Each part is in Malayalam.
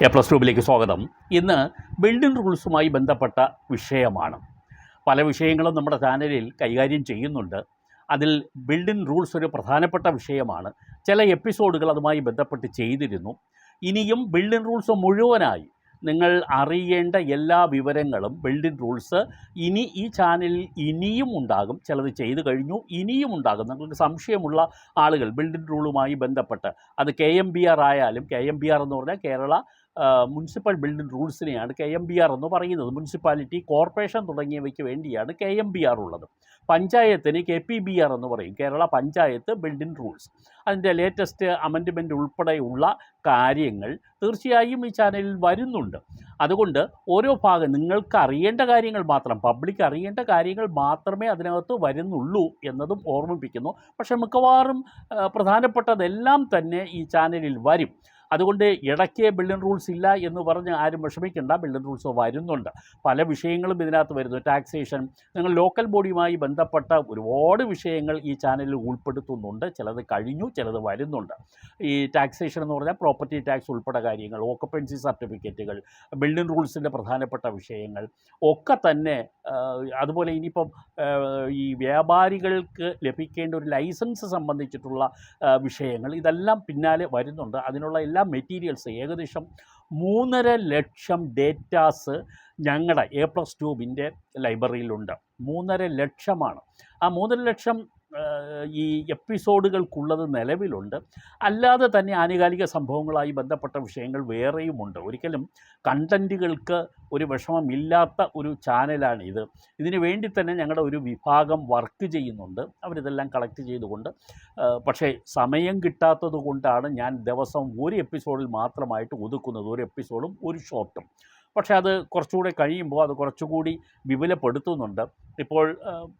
എ പ്ലസ് ട്യൂബിലേക്ക് സ്വാഗതം. ഇന്ന് ബിൽഡിംഗ് റൂൾസുമായി ബന്ധപ്പെട്ട വിഷയമാണ്. പല വിഷയങ്ങളും നമ്മുടെ ചാനലിൽ കൈകാര്യം ചെയ്യുന്നുണ്ട്. അതിൽ ബിൽഡിംഗ് റൂൾസ് ഒരു പ്രധാനപ്പെട്ട വിഷയമാണ്. ചില എപ്പിസോഡുകൾ അതുമായി ബന്ധപ്പെട്ട് ചെയ്തിരുന്നു. ഇനിയും ബിൽഡിംഗ് റൂൾസ് മുഴുവനായി നിങ്ങൾ അറിയേണ്ട എല്ലാ വിവരങ്ങളും ബിൽഡിംഗ് റൂൾസ് ഇനി ഈ ചാനലിൽ ഇനിയും ഉണ്ടാകും. ചിലത് ചെയ്തു കഴിഞ്ഞു ഇനിയും ഉണ്ടാകും. നിങ്ങൾക്ക് സംശയമുള്ള ആളുകൾ ബിൽഡിംഗ് റൂളുമായി ബന്ധപ്പെട്ട് അത് കെ എം ബി ആർ ആയാലും കെ എം ബി ആർ എന്ന് പറഞ്ഞാൽ കേരള മുനിസിപ്പൽ ബിൽഡിംഗ് റൂൾസിനെയാണ് കെ എം ബി ആർ എന്ന് പറയുന്നത്. മുനിസിപ്പാലിറ്റി കോർപ്പറേഷൻ തുടങ്ങിയവയ്ക്ക് വേണ്ടിയാണ് കെ എം ബി ആർ ഉള്ളത്. പഞ്ചായത്തിന് കെ പി ബി ആർ എന്ന് പറയും. കേരള പഞ്ചായത്ത് ബിൽഡിംഗ് റൂൾസ് അതിന്റെ ലേറ്റസ്റ്റ് അമെൻഡ്മെന്റ് ഉൾപ്പെടെയുള്ള കാര്യങ്ങൾ തീർച്ചയായും ഈ ചാനലിൽ വരുന്നുണ്ട്. അതുകൊണ്ട് ഓരോ ഭാഗം നിങ്ങൾക്ക് അറിയേണ്ട കാര്യങ്ങൾ മാത്രം പബ്ലിക് അറിയേണ്ട കാര്യങ്ങൾ മാത്രമേ അതിനകത്ത് വരുന്നുള്ളൂ എന്നതും ഓർമ്മിപ്പിക്കുന്നു. പക്ഷേ മിക്കവാറും പ്രധാനപ്പെട്ടതെല്ലാം തന്നെ ഈ ചാനലിൽ വരും. അതുകൊണ്ട് ഇടയ്ക്ക് ബിൽഡിൻ റൂൾസ് ഇല്ല എന്ന് പറഞ്ഞ് ആരും വിഷമിക്കേണ്ട. ബിൽഡിൻ റൂൾസ് വരുന്നുണ്ട്. പല വിഷയങ്ങളും ഇതിനകത്ത് വരുന്നു. ടാക്സേഷൻ നിങ്ങൾ ലോക്കൽ ബോഡിയുമായി ബന്ധപ്പെട്ട ഒരുപാട് വിഷയങ്ങൾ ഈ ചാനലിൽ ഉൾപ്പെടുത്തുന്നുണ്ട്. ചിലത് കഴിഞ്ഞു ചിലത് വരുന്നുണ്ട്. ഈ ടാക്സേഷൻ എന്ന് പറഞ്ഞാൽ പ്രോപ്പർട്ടി ടാക്സ് ഉൾപ്പെടെ കാര്യങ്ങൾ ഓക്കുപ്പൻസി സർട്ടിഫിക്കറ്റുകൾ ബിൽഡിംഗ് റൂൾസിന്റെ പ്രധാനപ്പെട്ട വിഷയങ്ങൾ ഒക്കെ തന്നെ അതുപോലെ ഇനിയിപ്പം ഈ വ്യാപാരികൾക്ക് ലഭിക്കേണ്ട ഒരു ലൈസൻസ് സംബന്ധിച്ചിട്ടുള്ള വിഷയങ്ങൾ ഇതെല്ലാം പിന്നാലെ വരുന്നുണ്ട്. അതിനുള്ള എല്ലാ മെറ്റീരിയൽസ് ഏകദേശം മൂന്നര ലക്ഷം ഡേറ്റാസ് ഞങ്ങളുടെ എ പ്ലസ് ട്യൂബിന്റെ ലൈബ്രറിയിലുണ്ട്. മൂന്നര ലക്ഷമാണ്. ആ മൂന്നര ലക്ഷം ഈ എപ്പിസോഡുകൾക്കുള്ളത് നിലവിലുണ്ട്. അല്ലാതെ തന്നെ ആനുകാലിക സംഭവങ്ങളായി ബന്ധപ്പെട്ട വിഷയങ്ങൾ വേറെയുമുണ്ട്. ഒരിക്കലും കണ്ടന്റുകൾക്ക് ഒരു വിഷമമില്ലാത്ത ഒരു ചാനലാണ് ഇത് ഇതിനു വേണ്ടി തന്നെ ഞങ്ങളുടെ ഒരു വിഭാഗം വർക്ക് ചെയ്യുന്നുണ്ട്. അവരിതെല്ലാം കളക്ട് ചെയ്തുകൊണ്ട് പക്ഷേ സമയം കിട്ടാത്തത് കൊണ്ടാണ് ഞാൻ ദിവസം ഒരു എപ്പിസോഡിൽ മാത്രമായിട്ട് ഒതുക്കുന്നത്. ഒരു എപ്പിസോഡും ഒരു ഷോർട്ടും. പക്ഷേ അത് കുറച്ചുകൂടെ കഴിയുമ്പോൾ അത് കുറച്ചുകൂടി വിപുലപ്പെടുത്തുന്നുണ്ട്. ഇപ്പോൾ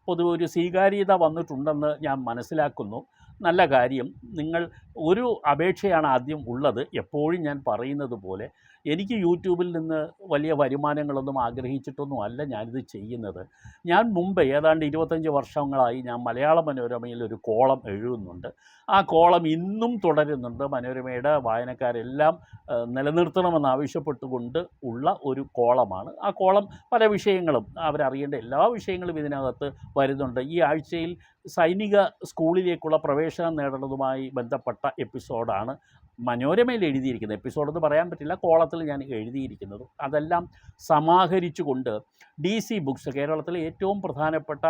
പൊതുവെ ഒരു സ്വീകാര്യത വന്നിട്ടുണ്ടെന്ന് ഞാൻ മനസ്സിലാക്കുന്നു. നല്ല കാര്യം നിങ്ങൾ ഒരു അപേക്ഷയാണ് ആദ്യം ഉള്ളത്. എപ്പോഴും ഞാൻ പറയുന്നത് പോലെ എനിക്ക് യൂട്യൂബിൽ നിന്ന് വലിയ വരുമാനങ്ങളൊന്നും ആഗ്രഹിച്ചിട്ടൊന്നും അല്ല ഞാനിത് ചെയ്യുന്നത്. ഞാൻ മുമ്പ് ഏതാണ്ട് ഇരുപത്തഞ്ച് വർഷങ്ങളായി ഞാൻ മലയാള മനോരമയിൽ ഒരു കോളം എഴുതുന്നുണ്ട്. ആ കോളം ഇന്നും തുടരുന്നുണ്ട്. മനോരമയുടെ വായനക്കാരെല്ലാം നിലനിർത്തണമെന്നാവശ്യപ്പെട്ടുകൊണ്ട് ഉള്ള ഒരു കോളമാണ്. ആ കോളം പല വിഷയങ്ങളും അവരറിയേണ്ട എല്ലാ വിഷയങ്ങളും ഇതിനകത്ത് വരുന്നുണ്ട്. ഈ ആഴ്ചയിൽ സൈനിക സ്കൂളിലേക്കുള്ള പ്രവേശനം നേടുന്നതുമായി ബന്ധപ്പെട്ട എപ്പിസോഡാണ് മനോരമയിൽ എഴുതിയിരിക്കുന്നത്. എപ്പിസോഡെന്ന് പറയാൻ പറ്റില്ല കോളത്തിൽ ഞാൻ എഴുതിയിരിക്കുന്നത് അതെല്ലാം സമാഹരിച്ചുകൊണ്ട് ഡി സി ബുക്സ് കേരളത്തിലെ ഏറ്റവും പ്രധാനപ്പെട്ട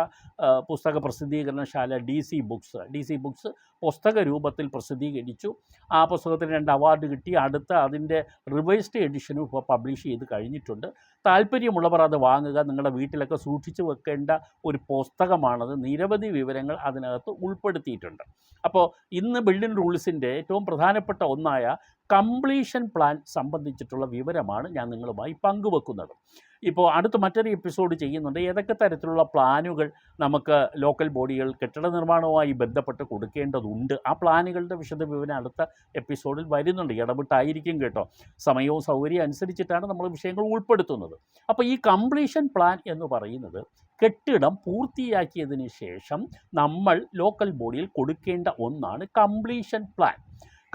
പുസ്തക പ്രസിദ്ധീകരണശാല ഡി സി ബുക്സ്. ഡി സി ബുക്സ് പുസ്തക രൂപത്തിൽ പ്രസിദ്ധീകരിച്ചു. ആ പുസ്തകത്തിന് രണ്ട് അവാർഡ് കിട്ടി. അടുത്ത അതിന്റെ റിവൈസ്ഡ് എഡിഷനും ഇപ്പോൾ പബ്ലിഷ് ചെയ്ത് കഴിഞ്ഞിട്ടുണ്ട്. താല്പര്യമുള്ളവർ അത് വാങ്ങുക. നിങ്ങളുടെ വീട്ടിലൊക്കെ സൂക്ഷിച്ചു വെക്കേണ്ട ഒരു പുസ്തകമാണത്. നിരവധി വിവരങ്ങൾ അതിനകത്ത് ഉൾപ്പെടുത്തിയിട്ടുണ്ട്. അപ്പോൾ ഇന്ന് ബിൽഡിംഗ് റൂൾസിന്റെ ഏറ്റവും പ്രധാനപ്പെട്ട ഒന്നായ കംപ്ലീഷൻ പ്ലാൻ സംബന്ധിച്ചിട്ടുള്ള വിവരമാണ് ഞാൻ നിങ്ങളുമായി പങ്കുവെക്കുന്നത്. ഇപ്പോൾ അടുത്ത മറ്റൊരു എപ്പിസോഡ് ചെയ്യുന്നുണ്ട്. ഏതൊക്കെ തരത്തിലുള്ള പ്ലാനുകൾ നമുക്ക് ലോക്കൽ ബോഡികൾ കെട്ടിട നിർമ്മാണവുമായി ബന്ധപ്പെട്ട് കൊടുക്കേണ്ടതുണ്ട്? ആ പ്ലാനുകളുടെ വിശദ വിവരം അടുത്ത എപ്പിസോഡിൽ വരുന്നുണ്ട്. ഇടപെട്ടായിരിക്കും കേട്ടോ. സമയവും സൗകര്യം അനുസരിച്ചിട്ടാണ് നമ്മൾ വിഷയങ്ങൾ ഉൾപ്പെടുത്തുന്നത്. അപ്പോൾ ഈ കംപ്ലീഷൻ പ്ലാൻ എന്ന് പറയുന്നത് കെട്ടിടം പൂർത്തിയാക്കിയതിന് ശേഷം നമ്മൾ ലോക്കൽ ബോഡിയിൽ കൊടുക്കേണ്ട ഒന്നാണ് കംപ്ലീഷൻ പ്ലാൻ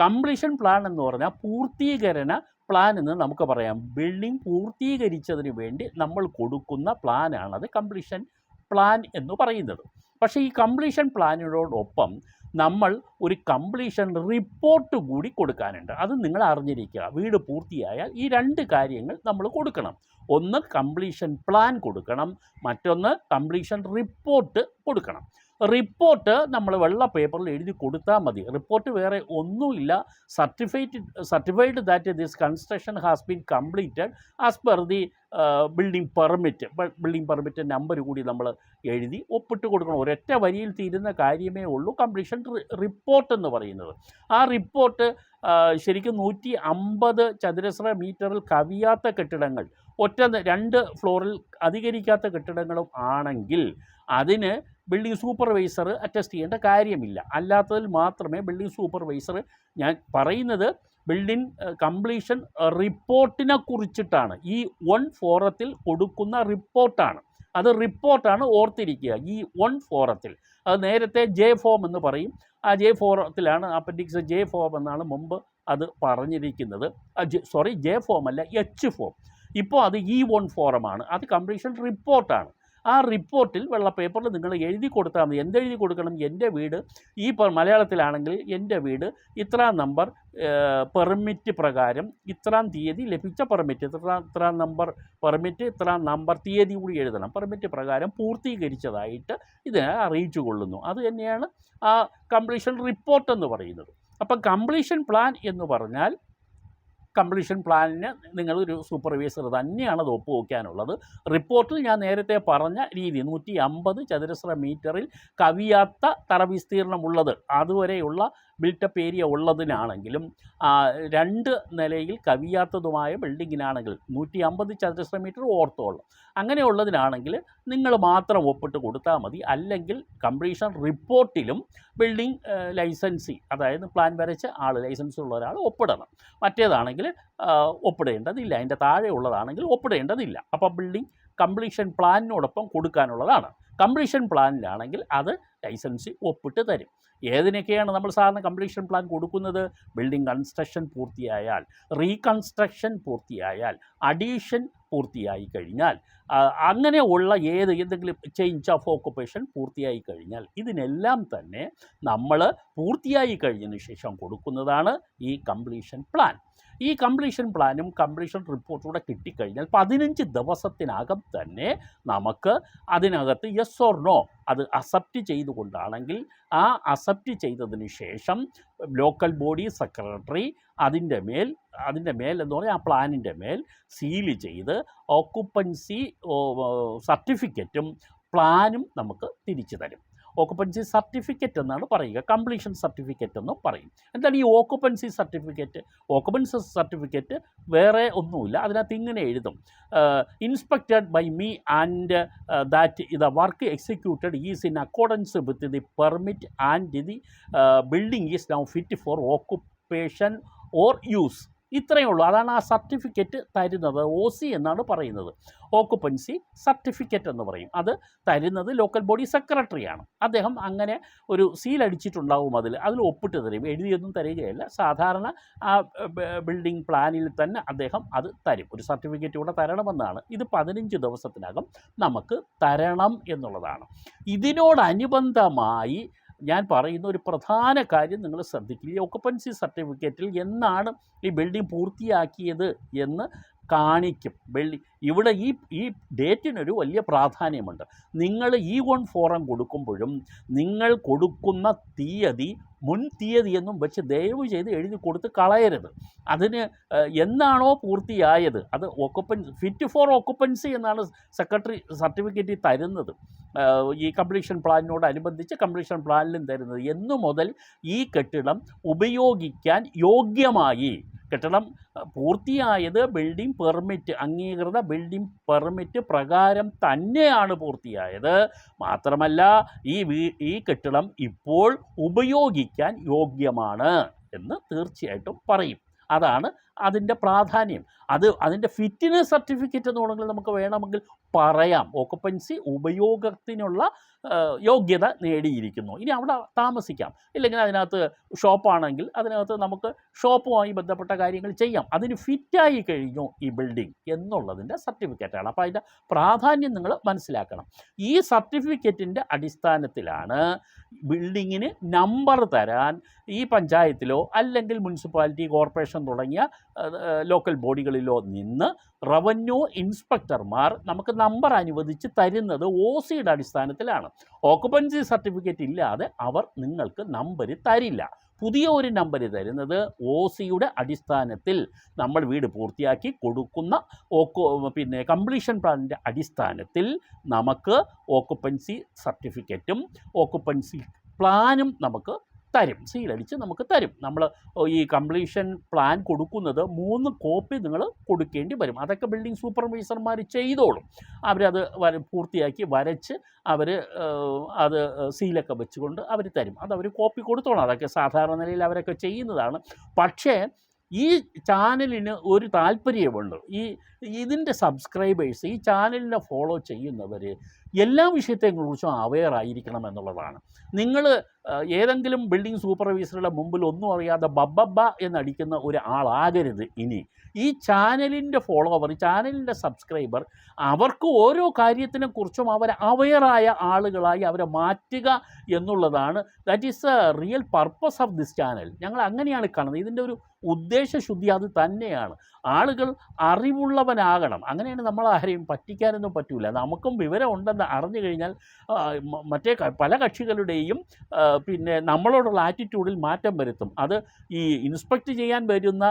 കംപ്ലീഷൻ പ്ലാൻ എന്ന് പറഞ്ഞാൽ പൂർത്തീകരണ പ്ലാൻ എന്ന് നമുക്ക് പറയാം. ബിൽഡിംഗ് പൂർത്തീകരിച്ചതിന് വേണ്ടി നമ്മൾ കൊടുക്കുന്ന പ്ലാനാണത് കംപ്ലീഷൻ പ്ലാൻ എന്ന് പറയുന്നത്. പക്ഷേ ഈ കംപ്ലീഷൻ പ്ലാനിനോടൊപ്പം നമ്മൾ ഒരു കംപ്ലീഷൻ റിപ്പോർട്ട് കൂടി കൊടുക്കാനുണ്ട്. അത് നിങ്ങൾ അറിഞ്ഞിരിക്കുക. വീട് പൂർത്തിയായാൽ ഈ രണ്ട് കാര്യങ്ങൾ നമ്മൾ കൊടുക്കണം. ഒന്ന് കംപ്ലീഷൻ പ്ലാൻ കൊടുക്കണം. മറ്റൊന്ന് കംപ്ലീഷൻ റിപ്പോർട്ട് കൊടുക്കണം. റിപ്പോർട്ട് നമ്മൾ വെള്ള പേപ്പറിൽ എഴുതി കൊടുത്താൽ മതി. റിപ്പോർട്ട് വേറെ ഒന്നുമില്ല. Certified certified that this construction has been completed as per the building permit building permit number കൂടി നമ്മൾ എഴുതി ഒപ്പിട്ട് കൊടുക്കണം. ഒരൊറ്റ വരിയിൽ തീരുന്ന കാര്യമേ ഉള്ളൂ. കംപ്ലീഷൻ റിപ്പോർട്ട് എന്ന് പറയുന്നത്. ആ റിപ്പോർട്ട് ശരിക്കും നൂറ്റി അമ്പത് ചതുരശ്ര മീറ്ററിൽ കവിയാത്ത കെട്ടിടങ്ങൾ ഒറ്റ രണ്ട് ഫ്ലോറിൽ അധികരിക്കാത്ത കെട്ടിടങ്ങളും ആണെങ്കിൽ അതിന് ബിൽഡിംഗ് സൂപ്പർവൈസർ അറ്റസ്റ്റ് ചെയ്യേണ്ട കാര്യമില്ല. അല്ലാത്തതിൽ മാത്രമേ ബിൽഡിംഗ് സൂപ്പർവൈസർ ഞാൻ പറയുന്നത് ബിൽഡിംഗ് കംപ്ലീഷൻ റിപ്പോർട്ടിനെ കുറിച്ചിട്ടാണ്. ഈ വൺ ഫോറത്തിൽ കൊടുക്കുന്ന റിപ്പോർട്ടാണ് അത് റിപ്പോർട്ടാണ് ഓർത്തിരിക്കുക. ഈ വൺ ഫോറത്തിൽ അത് നേരത്തെ ജെ ഫോം എന്ന് പറയും. ആ ജെ ഫോറത്തിലാണ് അപ്പൻഡിക്സ് ജെ ഫോം എന്നാണ് മുമ്പ് അത് പറഞ്ഞിരിക്കുന്നത്. സോറി ജെ ഫോം അല്ല എച്ച് ഫോം ഇപ്പോൾ അത് ഇ വൺ ഫോറമാണ് അത് കംപ്ലീഷൻ റിപ്പോർട്ടാണ് ആ റിപ്പോർട്ടിൽ വെള്ള പേപ്പറിൽ നിങ്ങൾ എഴുതി കൊടുത്താൽ മതി. എന്തെഴുതി കൊടുക്കണം? എന്റെ വീട് ഈ മലയാളത്തിലാണെങ്കിൽ എന്റെ വീട് ഇത്ര നമ്പർ പെർമിറ്റ് പ്രകാരം ഇത്രാം തീയതി ലഭിച്ച പെർമിറ്റ് ഇത്രാം ഇത്രാം നമ്പർ പെർമിറ്റ് ഇത്രാം നമ്പർ തീയതി കൂടി എഴുതണം. പെർമിറ്റ് പ്രകാരം പൂർത്തീകരിച്ചതായിട്ട് ഇതിനെ അറിയിച്ചു കൊള്ളുന്നു. അത് തന്നെയാണ് ആ കംപ്ലീഷൻ റിപ്പോർട്ട് എന്ന് പറയുന്നത്. അപ്പം കംപ്ലീഷൻ പ്ലാൻ എന്ന് പറഞ്ഞാൽ കംപ്ലീഷൻ പ്ലാനിന് നിങ്ങളൊരു സൂപ്പർവൈസർ തന്നെയാണ് അത് ഒപ്പുവെക്കാനുള്ളത്. റിപ്പോർട്ടിൽ ഞാൻ നേരത്തെ പറഞ്ഞ രീതി നൂറ്റി അമ്പത് ചതുരശ്ര മീറ്ററിൽ കവിയാത്ത തറവിസ്തീർണമുള്ളത് അതുവരെയുള്ള ബിൽട്ടപ്പ് ഏരിയ ഉള്ളതിനാണെങ്കിലും രണ്ട് നിലയിൽ കവിയാത്തതുമായ ബിൽഡിങ്ങിനാണെങ്കിൽ നൂറ്റി അമ്പത് ചതുരശ്ര മീറ്റർ ഓർത്തോളം. അങ്ങനെയുള്ളതിനാണെങ്കിൽ നിങ്ങൾ മാത്രം ഒപ്പിട്ട് കൊടുത്താൽ മതി. അല്ലെങ്കിൽ കംപ്ലീഷൻ റിപ്പോർട്ടിലും ബിൽഡിംഗ് ലൈസൻസി അതായത് പ്ലാൻ വരച്ച ആൾ ലൈസൻസ് ഉള്ള ഒരാൾ ഒപ്പിടണം. മറ്റേതാണെങ്കിൽ ഒപ്പിടേണ്ടതില്ല. അതിന്റെ താഴെ ഉള്ളതാണെങ്കിൽ ഒപ്പിടേണ്ടതില്ല. അപ്പോൾ ബിൽഡിംഗ് കംപ്ലീഷൻ പ്ലാനിനോടൊപ്പം കൊടുക്കാനുള്ളതാണ്. കംപ്ലീഷൻ പ്ലാനിലാണെങ്കിൽ അത് ലൈസൻസ് ഒപ്പിട്ട് തരും. ഏതിനൊക്കെയാണ് നമ്മൾ സാധാരണ കംപ്ലീഷൻ പ്ലാൻ കൊടുക്കുന്നത്? ബിൽഡിംഗ് കൺസ്ട്രക്ഷൻ പൂർത്തിയായാൽ റീകൺസ്ട്രക്ഷൻ പൂർത്തിയായാൽ അഡീഷൻ പൂർത്തിയായി കഴിഞ്ഞാൽ ആ, അങ്ങനെയുള്ള ഏത് എന്തെങ്കിലും ചേഞ്ച് ഓഫ് ഓക്കുപ്പേഷൻ പൂർത്തിയായി കഴിഞ്ഞാൽ ഇതിനെല്ലാം തന്നെ നമ്മൾ പൂർത്തിയായി കഴിഞ്ഞതിന് ശേഷം കൊടുക്കുന്നതാണ് ഈ കംപ്ലീഷൻ പ്ലാൻ ഈ കംപ്ലീഷൻ പ്ലാനും കംപ്ലീഷൻ റിപ്പോർട്ടും കൂടെ കിട്ടിക്കഴിഞ്ഞാൽ പതിനഞ്ച് ദിവസത്തിനകം തന്നെ നമുക്ക് അതിനകത്ത് യെസ് ഓർ നോ അത് അക്സെപ്റ്റ് ചെയ്തുകൊണ്ടാണെങ്കിൽ ആ അക്സെപ്റ്റ് ചെയ്തതിന് ശേഷം ലോക്കൽ ബോഡി സെക്രട്ടറി അതിന്റെ മേൽ അതിന്റെ മേൽ എന്ന് പറഞ്ഞാൽ ആ പ്ലാനിന്റെ മേൽ സീൽ ചെയ്ത് ഓക്കുപ്പൻസി സർട്ടിഫിക്കറ്റും പ്ലാനും നമുക്ക് തിരിച്ചു തരും. ഓക്കുപ്പൻസി സർട്ടിഫിക്കറ്റ് എന്നാണ് പറയുക. കംപ്ലീഷൻ സർട്ടിഫിക്കറ്റ് എന്ന് പറയും. എന്താണ് ഈ ഓക്കുപ്പൻസി സർട്ടിഫിക്കറ്റ് ഓക്കുപ്പൻസി സർട്ടിഫിക്കറ്റ് വേറെ ഒന്നുമില്ല. അതിനകത്ത് ഇങ്ങനെ എഴുതും. Inspected by me and that the work executed is in accordance with the permit and the building is now fit for occupation or use ഇത്രയേ ഉള്ളൂ. അതാണ് ആ സർട്ടിഫിക്കറ്റ് തരുന്നത്. ഒ സി എന്നാണ് പറയുന്നത്. ഓക്കുപ്പൻസി സർട്ടിഫിക്കറ്റ് എന്ന് പറയും. അത് തരുന്നത് ലോക്കൽ ബോഡി സെക്രട്ടറിയാണ് അദ്ദേഹം അങ്ങനെ ഒരു സീൽ അടിച്ചിട്ടുണ്ടാവും അതിൽ. അതിൽ ഒപ്പിട്ട് തരും. എഴുതിയൊന്നും തരികയല്ല. സാധാരണ ആ ബിൽഡിംഗ് പ്ലാനിൽ തന്നെ അദ്ദേഹം അത് തരും. ഒരു സർട്ടിഫിക്കറ്റ് കൂടെ തരണമെന്നാണ്. ഇത് പതിനഞ്ച് ദിവസത്തിനകം നമുക്ക് തരണം എന്നുള്ളതാണ്. ഇതിനോടനുബന്ധമായി ഞാൻ പറയുന്ന ഒരു പ്രധാന കാര്യം നിങ്ങൾ ശ്രദ്ധിക്കുക. ഈ ഒക്കുപ്പൻസി സർട്ടിഫിക്കറ്റിൽ എന്നാണ് ഈ ബിൽഡിംഗ് പൂർത്തിയാക്കിയത് എന്ന് കാണിക്കും. ബിൽഡിംഗ് ഇവിടെ ഈ ഈ ഡേറ്റിനൊരു വലിയ പ്രാധാന്യമുണ്ട്. നിങ്ങൾ ഈ വൺ ഫോറം കൊടുക്കുമ്പോഴും നിങ്ങൾ കൊടുക്കുന്ന തീയതി മുൻ തീയതി എന്നും വെച്ച് ദയവ് ചെയ്ത് എഴുതി കൊടുത്ത് കളയരുത്. അതിന് എന്നാണോ പൂർത്തിയായത്? അത് ഓക്കുപ്പൻ ഫിറ്റ് ഫോർ ഓക്കുപ്പൻസി എന്നാണ് സെക്രട്ടറി സർട്ടിഫിക്കറ്റിൽ തരുന്നത്. ഈ കംപ്ലീഷൻ പ്ലാനിനോടനുബന്ധിച്ച് കംപ്ലീഷൻ പ്ലാനിലും തരുന്നത്. എന്നു മുതൽ ഈ കെട്ടിടം ഉപയോഗിക്കാൻ യോഗ്യമായി. കെട്ടിടം പൂർത്തിയായത് ബിൽഡിംഗ് പെർമിറ്റ് അംഗീകൃത ബിൽഡിംഗ് പെർമിറ്റ് പ്രകാരം തന്നെയാണ് പൂർത്തിയായത്. മാത്രമല്ല ഈ ഈ കെട്ടിടം ഇപ്പോൾ ഉപയോഗിക്കാൻ യോഗ്യമാണ് എന്ന് തീർച്ചയായിട്ടും പറയും. അതാണ് അതിന്റെ പ്രാധാന്യം അത് അതിന്റെ ഫിറ്റ്നസ് സർട്ടിഫിക്കറ്റ് എന്ന് വേണമെങ്കിൽ നമുക്ക് വേണമെങ്കിൽ പറയാം. ഓക്കുപ്പൻസി ഉപയോഗത്തിനുള്ള യോഗ്യത നേടിയിരിക്കുന്നു. ഇനി അവിടെ താമസിക്കാം. ഇല്ലെങ്കിൽ അതിനകത്ത് ഷോപ്പാണെങ്കിൽ അതിനകത്ത് നമുക്ക് ഷോപ്പുമായി ബന്ധപ്പെട്ട കാര്യങ്ങൾ ചെയ്യാം. അതിന് ഫിറ്റായി കഴിഞ്ഞു ഈ ബിൽഡിംഗ് എന്നുള്ളതിന്റെ സർട്ടിഫിക്കറ്റാണ് അപ്പോൾ അതിന്റെ പ്രാധാന്യം നിങ്ങൾ മനസ്സിലാക്കണം. ഈ സർട്ടിഫിക്കറ്റിന്റെ അടിസ്ഥാനത്തിലാണ് ബിൽഡിങ്ങിന് നമ്പർ തരാൻ ഈ പഞ്ചായത്തിലോ അല്ലെങ്കിൽ മുനിസിപ്പാലിറ്റി കോർപ്പറേഷൻ തുടങ്ങിയ ലോക്കൽ ബോഡികളിലോ നിന്ന് റവന്യൂ ഇൻസ്പെക്ടർമാർ നമുക്ക് നമ്പർ അനുവദിച്ച് തരുന്നത് ഒ സിയുടെ അടിസ്ഥാനത്തിലാണ്. ഓക്കുപ്പൻസി സർട്ടിഫിക്കറ്റ് ഇല്ലാതെ അവർ നിങ്ങൾക്ക് നമ്പർ തരില്ല. പുതിയ ഒരു നമ്പർ തരുന്നത് ഒ സിയുടെ അടിസ്ഥാനത്തിൽ നമ്മൾ വീട് പൂർത്തിയാക്കി കൊടുക്കുന്ന ഓക്കു പിന്നെ കംപ്ലീഷൻ പ്ലാനിന്റെ അടിസ്ഥാനത്തിൽ നമുക്ക് ഓക്കുപ്പൻസി സർട്ടിഫിക്കറ്റും ഓക്കുപ്പൻസി പ്ലാനും നമുക്ക് തരും. സീൽ സീലടിച്ച് നമുക്ക് തരും. നമ്മൾ ഈ കംപ്ലീഷൻ പ്ലാൻ കൊടുക്കുന്നത് മൂന്ന് കോപ്പി നിങ്ങൾ കൊടുക്കേണ്ടി വരും. അതൊക്കെ ബിൽഡിംഗ് സൂപ്പർവൈസർമാർ ചെയ്തോളും. അവരത് വര പൂർത്തിയാക്കി വരച്ച് അവർ അത് സീലൊക്കെ വെച്ചുകൊണ്ട് അവർ തരും. അത് അവർ കോപ്പി കൊടുത്തോളാം. അതൊക്കെ സാധാരണ നിലയിൽ അവരൊക്കെ ചെയ്യുന്നതാണ്. പക്ഷേ ഈ ചാനലിന് ഒരു താല്പര്യമുണ്ട് ഈ ഇതിന്റെ സബ്സ്ക്രൈബേഴ്സ് ഈ ചാനലിനെ ഫോളോ ചെയ്യുന്നവർ എല്ലാ വിഷയത്തെക്കുറിച്ചും അവെയർ ആയിരിക്കണം എന്നുള്ളതാണ്. നിങ്ങൾ ഏതെങ്കിലും ബിൽഡിംഗ് സൂപ്പർവൈസറുടെ മുമ്പിൽ ഒന്നും അറിയാതെ ബബ്ബബ്ബ എന്നടിക്കുന്ന ഒരാളാകരുത് ഇനി. ഈ ചാനലിന്റെ ഫോളോവർ ചാനലിന്റെ സബ്സ്ക്രൈബർ അവർക്ക് ഓരോ കാര്യത്തിനെ അവരെ അവയറായ ആളുകളായി അവരെ മാറ്റുക എന്നുള്ളതാണ്. That is a real purpose of this channel ഞങ്ങൾ അങ്ങനെയാണ് കാണുന്നത്. ഇതിന്റെ ഒരു ഉദ്ദേശശുദ്ധി അത് തന്നെയാണ്. ആളുകൾ അറിവുള്ളവനാകണം. അങ്ങനെയാണ് നമ്മൾ ആരെയും പറ്റിക്കാനൊന്നും പറ്റൂല. നമുക്കും വിവരം ഉണ്ടെന്ന് അറിഞ്ഞു കഴിഞ്ഞാൽ മറ്റേ പല കക്ഷികളുടെയും പിന്നെ നമ്മളോടുള്ള ആറ്റിറ്റ്യൂഡിൽ മാറ്റം വരുത്തും. അത് ഈ ഇൻസ്പെക്ട് ചെയ്യാൻ വരുന്ന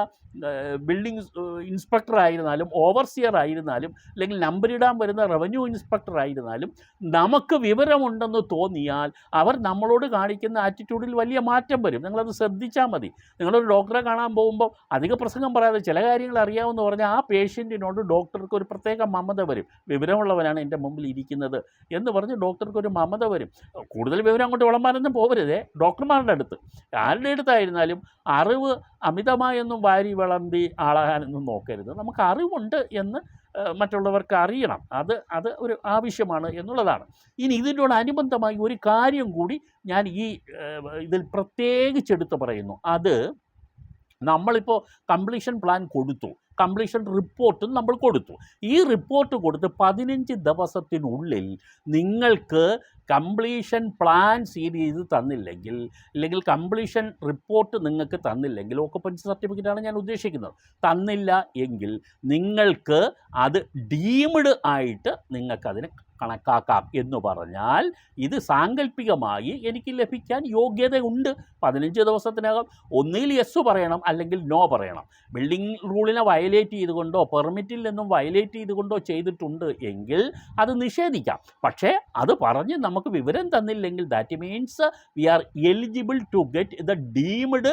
ബിൽഡിംഗ് ഇൻസ്പെക്ടർ ആയിരുന്നാലും ഓവർസിയർ ആയിരുന്നാലും അല്ലെങ്കിൽ നമ്പറിടാൻ വരുന്ന റവന്യൂ ഇൻസ്പെക്ടർ ആയിരുന്നാലും നമുക്ക് വിവരമുണ്ടെന്ന് തോന്നിയാൽ അവർ നമ്മളോട് കാണിക്കുന്ന ആറ്റിറ്റ്യൂഡിൽ വലിയ മാറ്റം വരും. നിങ്ങളത് ശ്രദ്ധിച്ചാൽ മതി. നിങ്ങളൊരു ഡോക്ടറെ കാണാൻ പോകുമ്പോൾ അധിക പ്രസംഗം പറയാതെ ചില കാര്യങ്ങൾ അറിയാമെന്ന് പറഞ്ഞാൽ ആ പേഷ്യന്റിനോട് ഡോക്ടർക്ക് ഒരു പ്രത്യേക മമത വരും. വിവരമുള്ളവനാണ് എന്റെ മുമ്പിൽ ഇരിക്കുന്നത്. എന്ന് പറഞ്ഞ് ഡോക്ടർക്ക് ഒരു മമത വരും. കൂടുതൽ വിവരം അങ്ങോട്ട് വിളമ്പാനൊന്നും പോകരുതേ ഡോക്ടർമാരുടെ അടുത്ത്. ആരുടെ അടുത്തായിരുന്നാലും അറിവ് അമിതമായൊന്നും വാരി വിളമ്പി ആളാകാനൊന്നും നോക്കരുത്. നമുക്ക് അറിവുണ്ട് എന്ന് മറ്റുള്ളവർക്ക് അറിയണം. അത് അത് ഒരു ആവശ്യമാണ് എന്നുള്ളതാണ്. ഇനി ഇതിനോട് അനുബന്ധമായി ഒരു കാര്യം കൂടി ഞാൻ ഈ ഇതിൽ ഇതിൽ പ്രത്യേകിച്ചെടുത്ത് പറയുന്നു. അത് നമ്മളിപ്പോൾ കംപ്ലീഷൻ പ്ലാൻ കൊടുത്തു. കംപ്ലീഷൻ റിപ്പോർട്ടും നമ്മൾ കൊടുത്തു. ഈ റിപ്പോർട്ട് കൊടുത്ത് പതിനഞ്ച് ദിവസത്തിനുള്ളിൽ നിങ്ങൾക്ക് കംപ്ലീഷൻ പ്ലാൻ സീരീസ് തന്നില്ലെങ്കിൽ അല്ലെങ്കിൽ കംപ്ലീഷൻ റിപ്പോർട്ട് നിങ്ങൾക്ക് തന്നില്ലെങ്കിൽ ഓക്കുപ്പൻസി സർട്ടിഫിക്കറ്റാണ് ഞാൻ ഉദ്ദേശിക്കുന്നത്. തന്നില്ല എങ്കിൽ നിങ്ങൾക്ക് അത് ഡീംഡ് ആയിട്ട് നിങ്ങൾക്കതിന് കണക്കാക്കാം എന്ന് പറഞ്ഞാൽ ഇത് സാങ്കല്പികമായി എനിക്ക് ലഭിക്കാൻ യോഗ്യതയുണ്ട്. പതിനഞ്ച് ദിവസത്തിനകം ഒന്നുകിൽ യെസ് പറയണം അല്ലെങ്കിൽ നോ പറയണം. ബിൽഡിംഗ് റൂളിനെ വയലേറ്റ് ചെയ്തുകൊണ്ടോ പെർമിറ്റിൽ നിന്നും വയലേറ്റ് ചെയ്തുകൊണ്ടോ ചെയ്തിട്ടുണ്ട് എങ്കിൽ അത് നിഷേധിക്കാം. പക്ഷേ അത് പറഞ്ഞ് നമുക്ക് വിവരം തന്നില്ലെങ്കിൽ that means we are eligible to get the deemed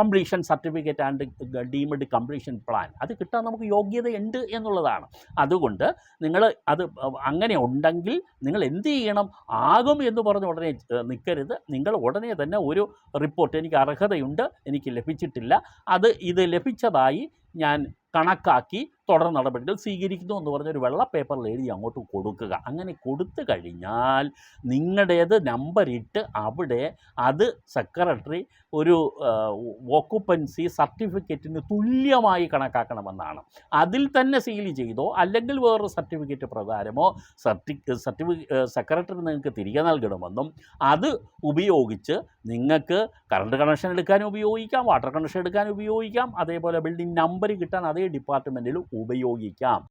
completion certificate and deemed completion plan അത് കിട്ടാൻ നമുക്ക് യോഗ്യതയുണ്ട് എന്നുള്ളതാണ്. അതുകൊണ്ട് നിങ്ങൾ അത് അങ്ങനെ ഉണ്ടെങ്കിൽ നിങ്ങൾ എന്ത് ചെയ്യണം? ആകും എന്ന് പറഞ്ഞ് ഉടനെ നിൽക്കരുത് നിങ്ങൾ ഉടനെ തന്നെ ഒരു റിപ്പോർട്ട് എനിക്ക് അർഹതയുണ്ട് എനിക്ക് ലഭിച്ചിട്ടില്ല. അത് ഇത് ലഭിച്ചതായി ഞാൻ കണക്കാക്കി തുടർ നടപടികൾ സ്വീകരിക്കുന്നു എന്ന് പറഞ്ഞൊരു വെള്ള പേപ്പറിൽ എഴുതി അങ്ങോട്ട് കൊടുക്കുക. അങ്ങനെ കൊടുത്തു കഴിഞ്ഞാൽ നിങ്ങളുടേത് നമ്പർ ഇട്ട് അവിടെ അത് സെക്രട്ടറി ഒരു ഓക്കുപ്പൻസി സർട്ടിഫിക്കറ്റിന് തുല്യമായി കണക്കാക്കണമെന്നാണ്. അതിൽ തന്നെ സീൽ ചെയ്തോ അല്ലെങ്കിൽ വേറൊരു സർട്ടിഫിക്കറ്റ് പ്രകാരമോ സർട്ടി സർട്ടിഫി സെക്രട്ടറി നിങ്ങൾക്ക് തിരികെ നൽകണമെന്നും അത് ഉപയോഗിച്ച് നിങ്ങൾക്ക് കറണ്ട് കണക്ഷൻ എടുക്കാൻ ഉപയോഗിക്കാം വാട്ടർ കണക്ഷൻ എടുക്കാൻ ഉപയോഗിക്കാം അതേപോലെ ബിൽഡിംഗ് നമ്പർ കിട്ടാൻ അതേ ഡിപ്പാർട്ട്മെന്റിൽ ഉപയോഗിക്കാം.